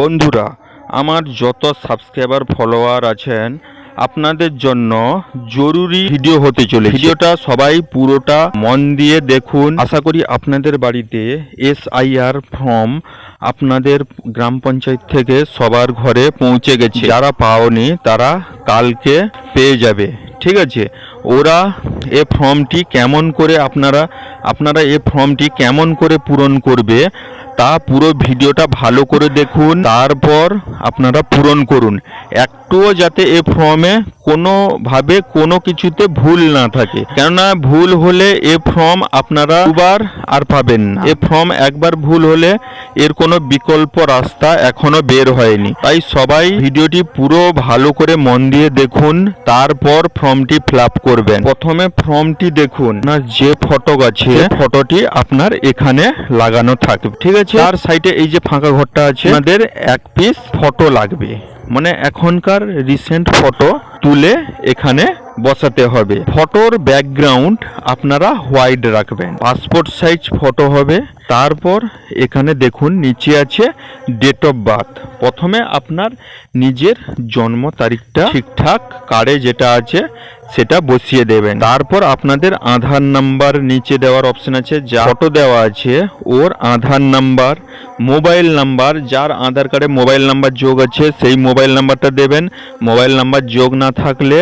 বন্ধুরা, আমার যত সাবস্ক্রাইবার, ফলোয়ার আছেন, আপনাদের জন্য জরুরি ভিডিও হতে চলে ভিডিওটা সবাই পুরোটা মন দিয়ে দেখুন। আশা করি আপনাদের বাড়িতে এসআইআর ফর্ম আপনাদের গ্রাম পঞ্চায়েত থেকে সবার ঘরে পৌঁছে গেছে। যারা পাওনি, তারা কালকে পেয়ে যাবে। ঠিক আছে? ওরা এ ফর্মটি কেমন করে আপনারা আপনারা এ ফর্মটি কেমন করে পূরণ করবে তা পুরো ভিডিওটা ভালো করে দেখুন। তারপর আপনারা পূরণ করুন। একটুও যাতে এ ফর্মে কোনোভাবে কোনো কিছুতে ভুল না থাকে। কেননা ভুল হলে এ ফর্ম আপনারা দুবার আর পাবেন না। এ ফর্ম একবার ভুল হলে এর কোনো বিকল্প রাস্তা এখনও বের হয়নি। তাই সবাই ভিডিওটি পুরো ভালো করে মন দিয়ে দেখুন, তারপর ফর্মটি ফিল করবেন। প্রথমে ফর্মটি দেখুন। না, যে ফটো আছে ফটোটি আপনার এখানে লাগানো থাকবে। ঠিক আছে? তার সাইডে এই যে ফাঁকা ঘরটা আছে আপনাদের এক পিস ফটো লাগবে। মানে এখনকার রিসেন্ট ফটো তুলে এখানে বসাতে হবে। ফটোর ব্যাকগ্রাউন্ড আপনারা হোয়াইট রাখবেন। পাসপোর্ট সাইজ ফটো হবে। তারপর এখানে দেখুন, নিচে আছে ডেট অফ বার্থ প্রথমে আপনার নিজের জন্ম তারিখটা ঠিকঠাক কার্ডে যেটা আছে সেটা বসিয়ে দেবেন। তারপর আপনাদের আধার নাম্বার নিচে দেওয়ার অপশন আছে, যা ফটো দেওয়া আছে, ওর আধার নাম্বার মোবাইল নাম্বার যার আধার কার্ডে মোবাইল নাম্বার যোগ আছে, সেই মোবাইল নাম্বারটা দেবেন। মোবাইল নাম্বার যোগ না থাকলে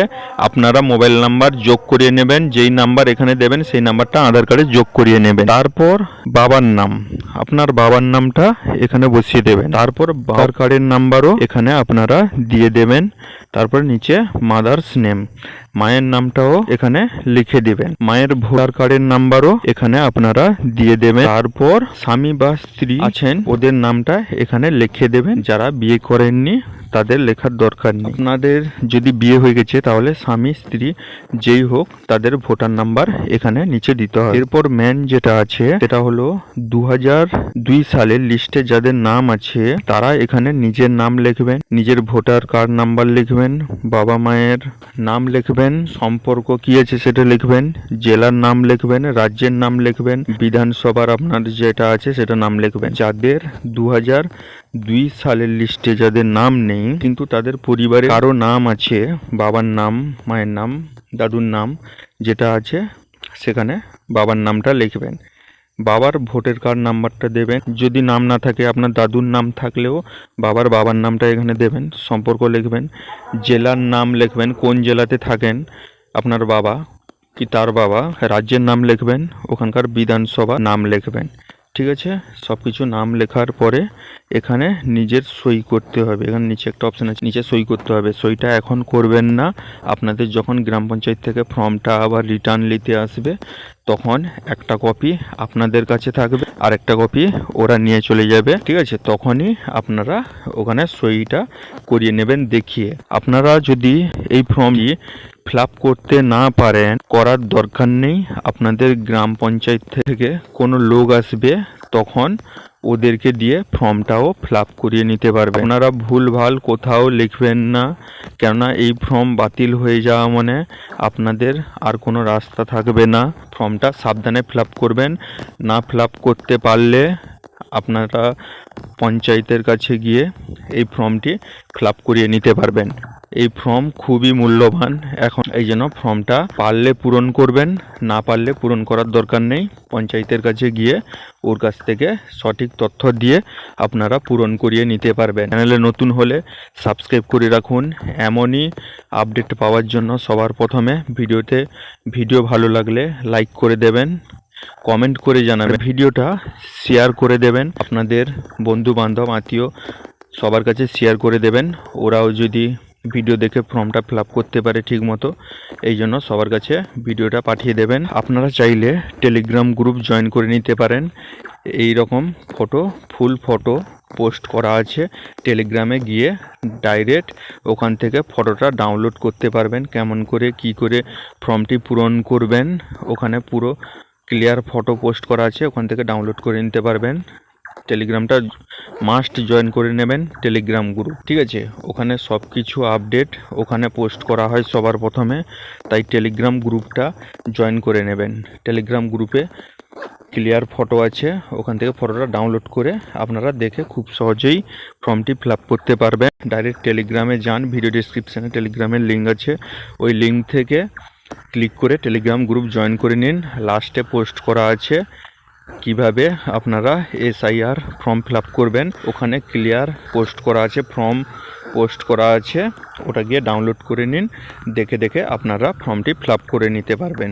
আপনারা মোবাইল নাম্বার যোগ করিয়ে নেবেন যেই নাম্বার এখানে দেবেন সেই নাম্বারটা আধার কার্ডে যোগ করিয়ে নেবেন। তারপর বাবার নাম আপনার বাবার নামটা এখানে বসিয়ে দেবেন। তারপর বাবার কার্ডের নাম্বারও এখানে আপনারা দিয়ে দেবেন। তারপর নিচে মাদার্স নেম মায়ের নামটাও এখানে লিখে দিবেন। মায়ের ভোটার কার্ডের নাম্বারও এখানে আপনারা দিয়ে দেবেন। তারপর স্বামী বা স্ত্রী আছেন ওদের নামটা এখানে লিখে দেবেন। যারা বিয়ে করেননি তাদের লেখার দরকার নেই। আপনাদের যদি বিয়ে হয়ে গেছে, তাহলে স্বামী, স্ত্রী যেই হোক, তাদের ভোটার নাম্বার এখানে নিচে দিতে হয়। এরপর ম্যান যেটা আছে, সেটা হলো দু দুই সালের লিস্টে যাদের নাম আছে, তারা এখানে নিজের নাম লিখবেন, নিজের ভোটার কার্ড নাম্বার লিখবেন, বাবা মায়ের নাম লিখবেন, সম্পর্ক কি আছে সেটা লিখবেন, জেলার নাম লিখবেন, রাজ্যের নাম লিখবেন, বিধানসভার আপনার যেটা আছে সেটা নাম লিখবেন। যাদের দু হাজার দুই সালের লিস্টে যাদের নাম নেই, কিন্তু তাদের পরিবারে কারও নাম আছে, বাবার নাম, মায়ের নাম, দাদুর নাম, যেটা আছে, সেখানে বাবার নামটা লিখবেন। বাবার ভোটার কার্ড নাম্বারটা দেবেন। যদি নাম না থাকে, আপনার দাদুর নাম থাকলেও বাবার বাবার নামটা এখানে দেবেন। সম্পর্ক লিখবেন। জেলার নাম লিখবেন, কোন জেলাতে থাকেন, আপনার বাবা কি তার বাবা, রাজ্যের নাম লিখবেন, ওখানকার বিধানসভা নাম লিখবেন। ঠিক আছে? সব কিছু নাম লেখার পরে এখানে নিজের সই করতে হবে। এখানে নিচে একটা অপশান আছে, নিচে সই করতে হবে। সইটা এখন করবেন না। আপনাদের যখন গ্রাম পঞ্চায়েত থেকে ফর্মটা আবার রিটার্ন নিতে আসবে, তখন একটা কপি আপনাদের কাছে থাকবে। আর একটা কপি ওরা নিয়ে চলে যাবে। ঠিক আছে? তখনই আপনারা ওখানে সইটা করিয়ে নেবেন দেখিয়ে। আপনারা যদি এই ফর্মটি ফিল করতে না পারেন, করার দরকার নেই। আপনাদের গ্রাম পঞ্চায়েত থেকে কোনো লোক আসবে, তখন ওদেরকে দিয়ে ফর্মটাও ফিল করিয়ে নিতে পারবে ওনারা ভুলভাল কোথাও লিখবেন না, কেননা এই ফর্ম বাতিল হয়ে যাওয়া মানে আপনাদের আর কোনো রাস্তা থাকবে না। ফর্মটা সাবধানে ফিল করবেন। না ফিল করতে পারলে আপনারা পঞ্চায়েতের কাছে গিয়ে এই ফর্মটি ফিল করিয়ে নিতে পারবেন। এই ফর্ম খুবই মূল্যবান। এখন এই জন্য ফর্মটা পারলে পূরণ করবেন, না পারলে পূরণ করার দরকার নেই। পঞ্চায়েতের কাছে গিয়ে ওর কাছ থেকে সঠিক তথ্য দিয়ে আপনারা পূরণ করিয়ে নিতে পারবেন। চ্যানেলে নতুন হলে সাবস্ক্রাইব করে রাখুন। এমনই আপডেট পাওয়ার জন্য সবার প্রথমে ভিডিওতে ভিডিও ভালো লাগলে লাইক করে দেবেন, কমেন্ট করে জানাবেন। ভিডিওটা শেয়ার করে দেবেন। আপনাদের বন্ধু বান্ধব আত্মীয় সবার কাছে শেয়ার করে দেবেন। ওরাও যদি ভিডিও দেখে ফর্মটা ফিল করতে পারে ঠিক মতো। এই জন্য সবার কাছে ভিডিওটা পাঠিয়ে দেবেন। আপনারা চাইলে টেলিগ্রাম গ্রুপ জয়েন করে নিতে পারেন। এই রকম ফটো ফুল ফটো পোস্ট করা আছে। টেলিগ্রামে গিয়ে ডাইরেক্ট ওখান থেকে ফটোটা ডাউনলোড করতে পারবেন। কেমন করে, কি করে ফর্মটি পূরণ করবেন, ওখানে পুরো ক্লিয়ার ফটো পোস্ট করা আছে। ওখান থেকে ডাউনলোড করে নিতে পারবেন। টেলিগ্রামটা মাস্ট জয়েন করে নেবেন, টেলিগ্রাম গ্রুপ ঠিক আছে? ওখানে সব কিছু আপডেট ওখানে পোস্ট করা হয় সবার প্রথমে, তাই টেলিগ্রাম গ্রুপটা জয়েন করে নেবেন। টেলিগ্রাম গ্রুপে ক্লিয়ার ফটো আছে, ওখান থেকে ফটোটা ডাউনলোড করে আপনারা দেখে খুব সহজেই ফর্মটি ফিল করতে পারবেন। ডাইরেক্ট টেলিগ্রামে যান ভিডিও ডিসক্রিপশানে টেলিগ্রামের লিঙ্ক আছে, ওই লিঙ্ক থেকে ক্লিক করে টেলিগ্রাম গ্রুপ জয়েন করে নিন। লাস্টে পোস্ট করা আছে কীভাবে আপনারা এসআইআর ফর্ম ফিল করবেন, ওখানে ক্লিয়ার পোস্ট করা আছে, ফর্ম পোস্ট করা আছে, ওটা গিয়ে ডাউনলোড করে নিন, দেখে দেখে আপনারা ফর্মটি ফিল করে নিতে পারবেন।